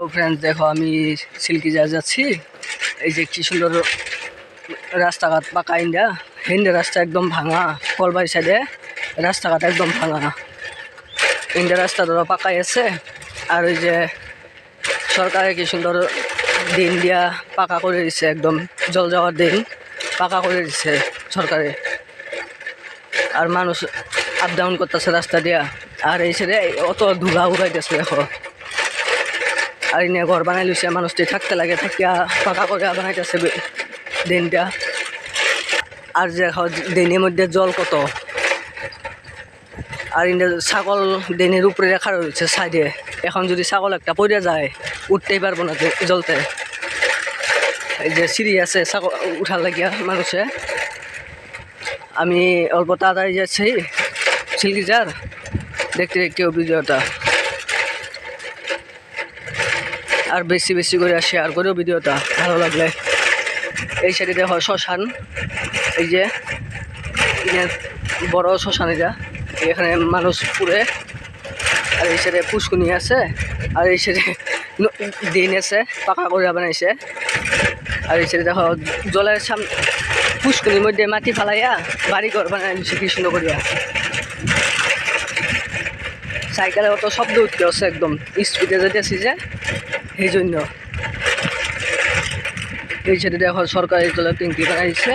তো ফ্রেন্ডস দেখো আমি সিল্কি যা যাচ্ছি। এই যে কি সুন্দর রাস্তাঘাট পাকা ইন্ডিয়া হিন্দে রাস্তা একদম ভাঙা, কলবাড়ি সাইডে রাস্তাঘাট একদম ভাঙা। ইন্ডিয়া রাস্তা ধরো পাকাই আছে। আর ওই যে সরকারে কি সুন্দর দিন দিয়া পাকা করে দিছে, একদম জল যাওয়ার দিন পাকা করে দিছে সরকারে। আর মানুষ আপ ডাউন করতেছে রাস্তা দিয়া। আর এই সাইডে অত ধুলা উড়াইতেছে, দেখো। আর এনে ঘর বানাই লইছে মানুষটি থাকতে লাগে, থাকিয়া পাকা করে বানাইতেছে দিনটা। আর যে দিনের মধ্যে জল কত? আর এনে ছাগল দিনের উপরে রাখা রয়েছে সাইডে এখন যদি ছাগল একটা পড়ে যায়, উঠতেই পারব না জলতে। এই যে সিঁড়ি আছে ছাগল উঠার লাগিয়া মানুষে আমি অল্প তাড়াতাড়ি যাচ্ছি সিল্কি দেখতে দেখতে ভিডিওটা আর বেশি বেশি করে শেয়ার করেও ভিডিওটা ভালো লাগলে। এই সাইডে দেখো, শ্মশান। এই যে বড় শ্মশান এটা। এখানে মানুষ পুরে আর এই সাইডে পুষ্কুনি আছে। আর এই সাইডে দিন আছে, পাকা করে বানাইছে। আর এই সাইডে দেখো, জলের সামনে পুষ্কুনির মধ্যে মাটি ফালাইয়া বাড়ি ঘর বানাই দিচ্ছে কি সুন্দর করিয়া সাইকেলে অত শব্দ উঠতে আছে একদম। স্পিডে যেতেছি যে সেই জন্য। এই সাইডে দেখো সরকারি জলের ট্যাঙ্কি বানাইছে।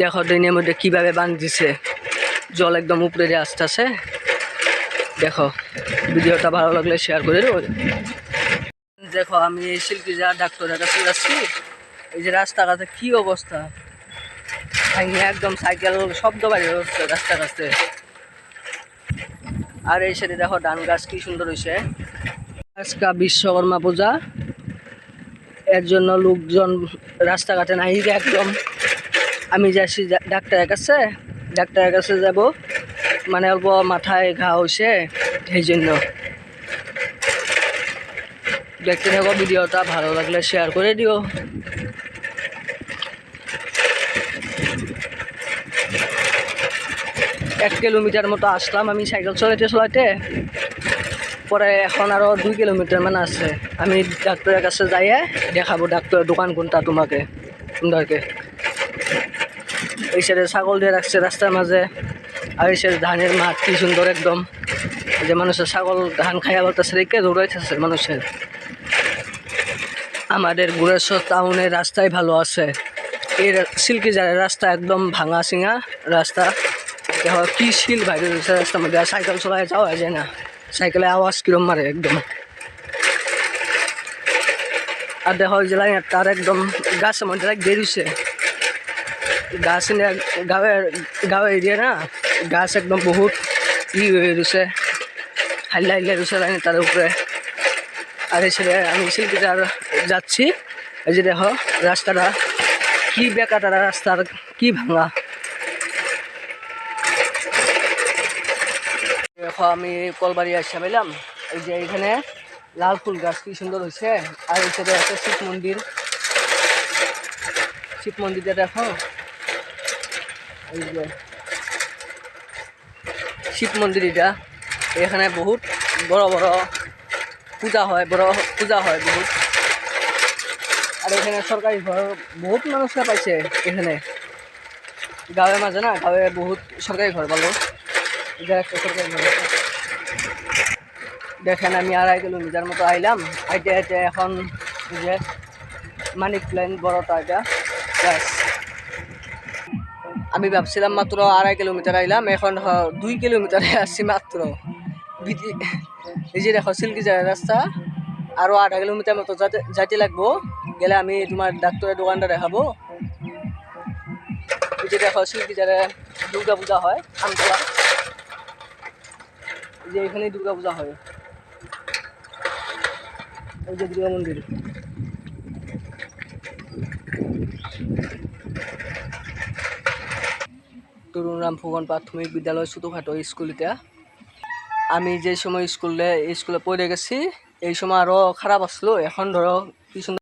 দেখো দিনের মধ্যে কীভাবে বাঁধ দিছে জল একদম উপরে দিয়ে আসতেছে। দেখো, ভিডিওটা ভালো লাগলে শেয়ার করে দেবো। দেখো, আমি এই শিল্পী যা ডাক্তারের কাছে যাচ্ছি, এই যে রাস্তাঘাটে কী অবস্থা? একদম সাইকেল, শব্দ বাড়ি হচ্ছে রাস্তা কাছে। আর এই সাইডে দেখো ধান গাছ কি সুন্দর হয়েছে আজকা বিশ্বকর্মা পূজা। এর জন্য লোকজন রাস্তাঘাটে নাই একদম। আমি যাচ্ছি ডাক্তারের কাছে। ডাক্তারের কাছে যাব। মানে অল্প মাথায় ঘা হয়েছে সেই জন্য। দেখতে থাকো, ভিডিওটা ভালো লাগলে শেয়ার করে দিও। এক কিলোমিটার মতো আসলাম আমি সাইকেল চলাইতে চলাইতে পরে এখন আরও দুই কিলোমিটার মানে আছে। আমি ডাক্তারের কাছে যাইয়ে দেখাবো, ডাক্তারের দোকান কোনটা তোমাকে তোমাদেরকে এই সাইডে ছাগল দিয়ে রাখছে রাস্তার মাঝে, আর এই সাইডে ধানের মাঠ কি সুন্দর একদম। যে মানুষের ছাগল ধান খাইয়া বলতেছে, রেখে দৌড়াইতেছে মানুষের। আমাদের গুড়েশ্বর টাউনের রাস্তায় ভালো আছে। এই সিল্কি জারের রাস্তা একদম ভাঙা চিঙা রাস্তা। কি শিল রয়েছে রাস্তার মধ্যে, আর সাইকেল চলাই যাওয়া যায় না। সাইকেলে আওয়াজ কিরম মারে একদম। আর দেখো লাইনের তার একদম গাছের মধ্যে বেরিয়েছে গাছ গাঁৱে গাঁৱে এরিয়া না, গাছ একদম বহুত ই হয়ে রয়েছে। হাইলা হাইলা রয়েছে লাইনের তার উপরে। আর এসে আমি শিল্পীটার যাচ্ছি, এই যে দেখো, রাস্তাটা কি বেকাটা রাস্তার কি ভাঙা। দেখো, আমি কলবাড়ি আসা পেলাম এই যে এখানে লাল ফুল গাছ, কি সুন্দর হয়েছে। আর এই সাইডে আছে শিব মন্দির। শিব মন্দিরটা দেখো। এই যে শিব মন্দির এটা। এখানে বহুত বড় বড় পূজা হয়, বড় পূজা হয় বহুত। আর এখানে সরকারি ঘর বহুত মানুষরা পাইছে এখানে। গাঁৱের মাঝে না, গাঁৱে বহুত সরকারি ঘর ভালো দেখেন আমি আড়াই কিলোমিটার মতো আইলাম। আইতে আইতে এখন যে মানিক প্লেন বড়টা এটা আমি ভাবছিলাম মাত্র আড়াই কিলোমিটার আইলাম। এখন দুই কিলোমিটারে আসছি মাত্র। এই যে দেখো, সিল্কি যায় রাস্তা। আরও আধা কিলোমিটার মতো যাতে যাইতে লাগবো। গেলে আমি তোমার ডাক্তারের দোকানটা দেখাবো। এই যে দেখো, সিল্কি যারে দুর্গা পূজা হয় আমতলা যে এখানেই দুর্গা পূজা হয়। এই যে দুর্গা মন্দির। তরুণরাম ফুকন প্রাথমিক বিদ্যালয় ছোটোখাটো স্কুল এটা আমি যে সময় স্কুলে স্কুলে পড়ে গেছি, এই সময় আরও খারাপ আসলো। এখন ধরো, কি সুন্দর